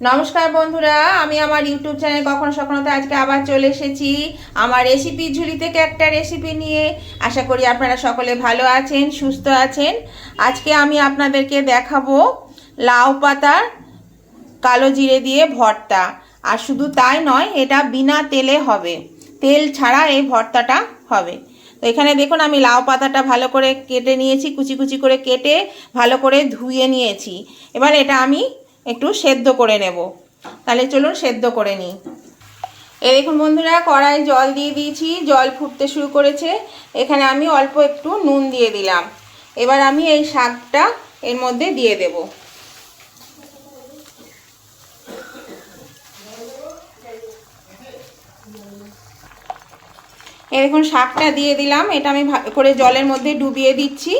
নমস্কার বন্ধুরা, আমি আমার ইউটিউব চ্যানেল কখনো সখনোতে আজকে আবার চলে এসেছি। আমার রেসিপি ঝুলি থেকে একটা রেসিপি নিয়ে। আশা করি আপনারা সকলে ভালো আছেন, সুস্থ আছেন। আজকে আমি আপনাদেরকে দেখাবো লাউ পাতার কালো জিরে দিয়ে ভর্তা। আর শুধু তাই নয়, এটা বিনা তেলে হবে। তেল ছাড়া এই ভর্তাটা হবে। তো এখানে দেখুন, আমি লাউ পাতাটা ভালো করে কেটে নিয়েছি, কুচি কুচি করে কেটে ভালো করে ধুয়ে নিয়েছি। এবার এটা আমি একটু সেদ্ধ করে নেব। তাহলে চলুন সেদ্ধ করে নিই। এই দেখুন বন্ধুরা, কড়াই জল দিয়ে দিয়েছি, জল ফুটতে শুরু করেছে। এখানে আমি অল্প একটু নুন দিয়ে দিলাম। এবার আমি এই শাকটা এর মধ্যে দিয়ে দেব। এই দেখুন, শাকটা দিয়ে দিলাম। এটা আমি করে জলের মধ্যে ডুবিয়ে দিচ্ছি।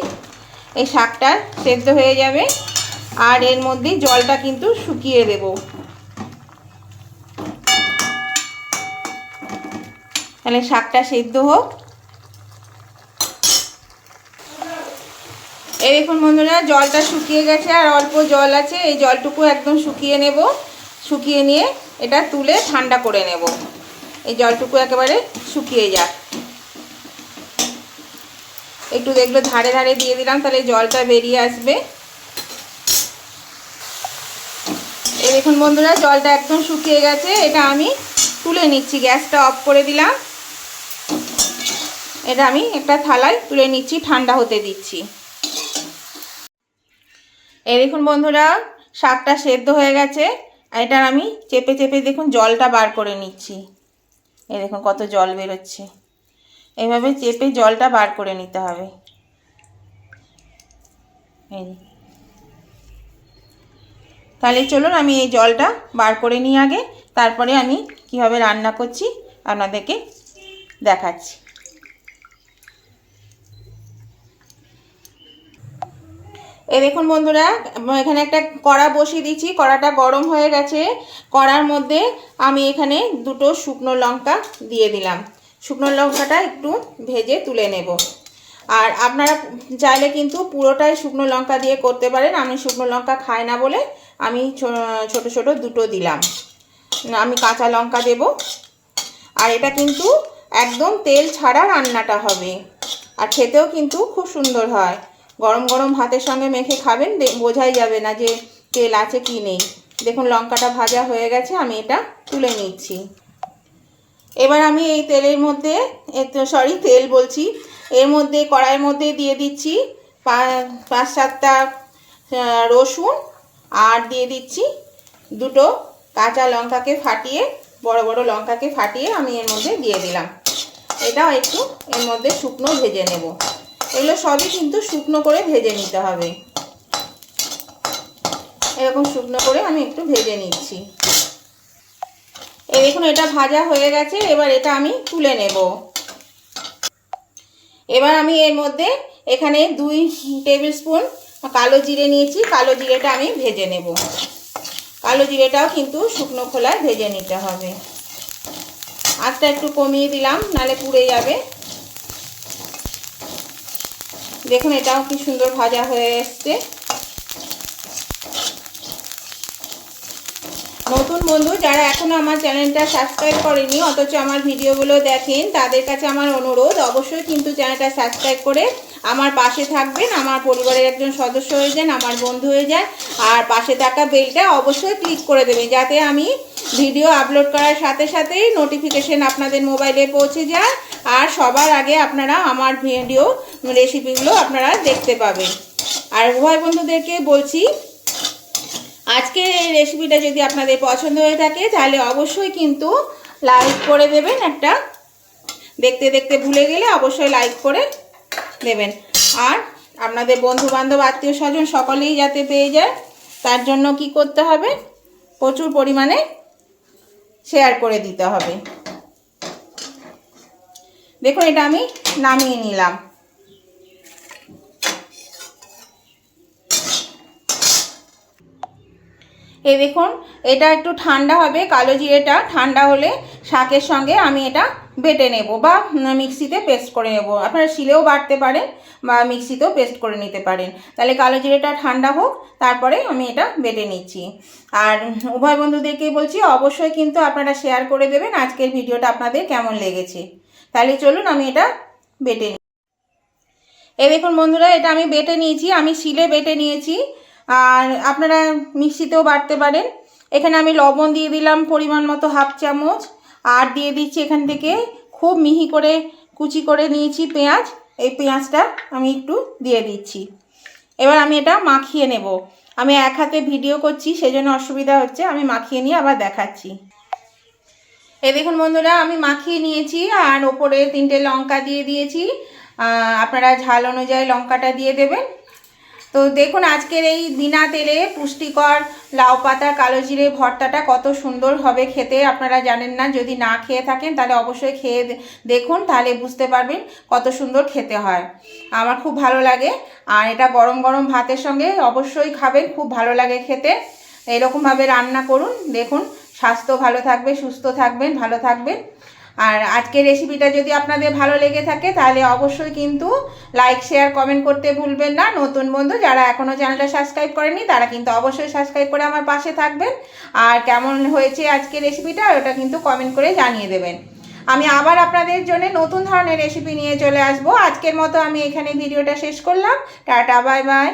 এই শাকটা সেদ্ধ হয়ে যাবে। আর এর মধ্যে জলটা কিন্তু শুকিয়ে দেব। তাহলে শাকটা সেদ্ধ হোক। এই দেখুন বন্ধুরা, জলটা শুকিয়ে গেছে আর অল্প জল আছে, এই জলটুকু একদম শুকিয়ে নেব। শুকিয়ে নিয়ে এটা তুলে ঠান্ডা করে নেব। এই জলটুকু একেবারে শুকিয়ে যাক। একটু দেখল ধারে ধারে দিয়ে দিলাম, তাহলে জলটা বেরিয়ে আসবে এই দেখুন বন্ধুরা, জলটা একদম শুকিয়ে গেছে। এটা আমি তুলে নিচ্ছি, গ্যাসটা অফ করে দিলাম। এটা আমি একটা থালায় তুলে নিচ্ছি, ঠান্ডা হতে দিচ্ছি। এই দেখুন বন্ধুরা শাকটা সেদ্ধ হয়ে গেছে। আর এটার আমি চেপে চেপে দেখুন জলটা বার করে নিচ্ছি। এই দেখুন কত জল বেরোচ্ছে। এইভাবে চেপে জলটা বার করে নিতে হবে। এই তাহলে চলুন আমি এই জলটা বার করে নিই আগে। তারপরে আমি কীভাবে রান্না করছি আপনাদেরকে দেখাচ্ছি। এই দেখুন বন্ধুরা এখানে একটা কড়া বসিয়ে দিচ্ছি কড়াটা গরম হয়ে গেছে। কড়ার মধ্যে আমি এখানে দুটো শুকনো লঙ্কা দিয়ে দিলাম। শুকনো লঙ্কাটা একটু ভেজে তুলে নেব। আর আপনারা চাইলে কিন্তু পুরোটাই শুকনো লঙ্কা দিয়ে করতে পারেন। আমি শুকনো লঙ্কা খাই না বলে আমি ছোট ছোট দুটো দিলাম। আমি কাঁচা লঙ্কা দেব। আর এটা কিন্তু একদম তেল ছাড়া রান্নাটা হবে। আর খেতেও কিন্তু খুব সুন্দর হয়। গরম গরম ভাতের সঙ্গে মেখে খাবেন বোঝাই যাবে না যে তেল আছে কি নেই। দেখুন লঙ্কাটা ভাজা হয়ে গেছে, আমি এটা তুলে নিচ্ছি। এবার আমি এই তেলের মধ্যে সরি তেল বলছি। এর মধ্যে, কড়াইয়ের মধ্যে দিয়ে দিচ্ছি পাঁচ সাতটা রসুন, আর দিয়ে দিচ্ছি দুটো কাঁচা লঙ্কাকে ফাটিয়ে, বড় বড় লঙ্কাকে ফাটিয়ে আমি এর মধ্যে দিয়ে দিলাম। এটাও একটু এর মধ্যে শুকনো ভেজে নেব। এগুলো সবই কিন্তু শুকনো করে ভেজে নিতে হবে। এরকম শুকনো করে আমি একটু ভেজে নিচ্ছি। দেখুন, এটা ভাজা হয়ে গেছে, এবার এটা আমি তুলে নেব। এবার আমি এর মধ্যে এখানে দুই টেবিল স্পুন কালো জিরে নিয়েছি, কালো জিরেটা আমি ভেজে নেব। কালো জিরেটাও কিন্তু শুকনো খোলায় ভেজে নিতে হবে। আঁচটা একটু কমিয়ে দিলাম, নালে পুড়ে যাবে। দেখুন, এটাও কি সুন্দর ভাজা হয়ে এসছে। নতুন বন্ধু যারা এখনও আমার চ্যানেলটা সাবস্ক্রাইব করেনি, অথচ আমার ভিডিওগুলো দেখেন, তাদের কাছে আমার অনুরোধ, অবশ্যই কিন্তু চ্যানেলটা সাবস্ক্রাইব করে আমার পাশে থাকবেন, আমার পরিবারের একজন সদস্য হয়ে যান, আমার বন্ধু হয়ে যান, আর পাশে থাকা বেলটা অবশ্যই ক্লিক করে দেবেন, যাতে আমি ভিডিও আপলোড করার সাথে সাথেই নোটিফিকেশন আপনাদের মোবাইলে পৌঁছে যায়, আর সবার আগে আপনারা আমার ভিডিও রেসিপিগুলো আপনারা দেখতে পাবেন। আর উভয় বন্ধুদেরকে বলছি আজকে এই রেসিপিটা যদি আপনাদের পছন্দ হয়ে থাকে, তাহলে অবশ্যই কিন্তু লাইক করে দেবেন একটা। দেখতে দেখতে ভুলে গেলে অবশ্যই লাইক করে দেবেন। আর আপনাদের বন্ধু বান্ধব আত্মীয় স্বজন সকলেই যাতে পেয়ে যায়, তার জন্য কি করতে হবে? প্রচুর পরিমাণে শেয়ার করে দিতে হবে। দেখুন, এটা আমি নামিয়ে নিলাম। এই দেখুন, এটা একটু ঠান্ডা হবে, কালো জিরেটা ঠান্ডা হলে শাকের সঙ্গে আমি এটা বেটে নেব বা মিক্সিতে পেস্ট করে নেব। আপনারা শিলেও বাটতে পারেন বা মিক্সিতেও পেস্ট করে নিতে পারেন। তাহলে কালো জিরেটা ঠান্ডা হোক, তারপরে আমি এটা বেটে নিচ্ছি। আর উভয় বন্ধুদেরকেই বলছি, অবশ্যই কিন্তু আপনারা শেয়ার করে দেবেন আজকের ভিডিওটা আপনাদের কেমন লেগেছে। তাহলে চলুন, আমি এটা বেটে নিই এই দেখুন বন্ধুরা, এটা আমি বেটে নিয়েছি, আমি শিলে বেটে নিয়েছি। আর আপনারা মিক্সিতেও বাটতে পারেন। এখানে আমি লবণ দিয়ে দিলাম পরিমাণ মতো হাফ চামচ। আর দিয়ে দিচ্ছি এখান থেকে খুব মিহি করে কুচি করে নিয়েছি পেঁয়াজ। এই পেঁয়াজটা আমি একটু দিয়ে দিচ্ছি। এবার আমি এটা মাখিয়ে নেব। আমি এক হাতে ভিডিও করছি, সেজন্য অসুবিধা হচ্ছে। আমি মাখিয়ে নিয়ে আবার দেখাচ্ছি। এই দেখুন বন্ধুরা, আমি মাখিয়ে নিয়েছি আর ওপরে তিনটে লঙ্কা দিয়ে দিয়েছি। আপনারা ঝাল অনুযায়ী লঙ্কাটা দিয়ে দেবেন। তো দেখুন, আজকের এই বিনা তেলে পুষ্টিকর লাউ পাতা কালো জিরে ভর্তাটা কত সুন্দর হবে খেতে। আপনারা জানেন না, যদি না খেয়ে থাকেন তাহলে অবশ্যই খেয়ে দেখুন, তাহলে বুঝতে পারবেন কত সুন্দর খেতে হয়। আমার খুব ভালো লাগে, আর এটা গরম গরম ভাতের সঙ্গে অবশ্যই খাবেন, খুব ভালো লাগে খেতে। এরকমভাবে রান্না করুন, দেখুন, স্বাস্থ্য ভালো থাকবে, সুস্থ থাকবেন, ভালো থাকবেন। আর আজকের রেসিপিটা যদি আপনাদের ভালো লেগে থাকে, তাহলে অবশ্যই কিন্তু লাইক শেয়ার কমেন্ট করতে ভুলবেন না। নতুন বন্ধু যারা এখনও চ্যানেলটা সাবস্ক্রাইব করেনি তারা কিন্তু অবশ্যই সাবস্ক্রাইব করে আমার পাশে থাকবেন। আর কেমন হয়েছে আজকের রেসিপিটা ওটা কিন্তু কমেন্ট করে জানিয়ে দেবেন। আমি আবার আপনাদের জন্য নতুন ধরনের রেসিপি নিয়ে চলে আসব। আজকের মতো আমি এখানে ভিডিওটা শেষ করলাম। Tata bye bye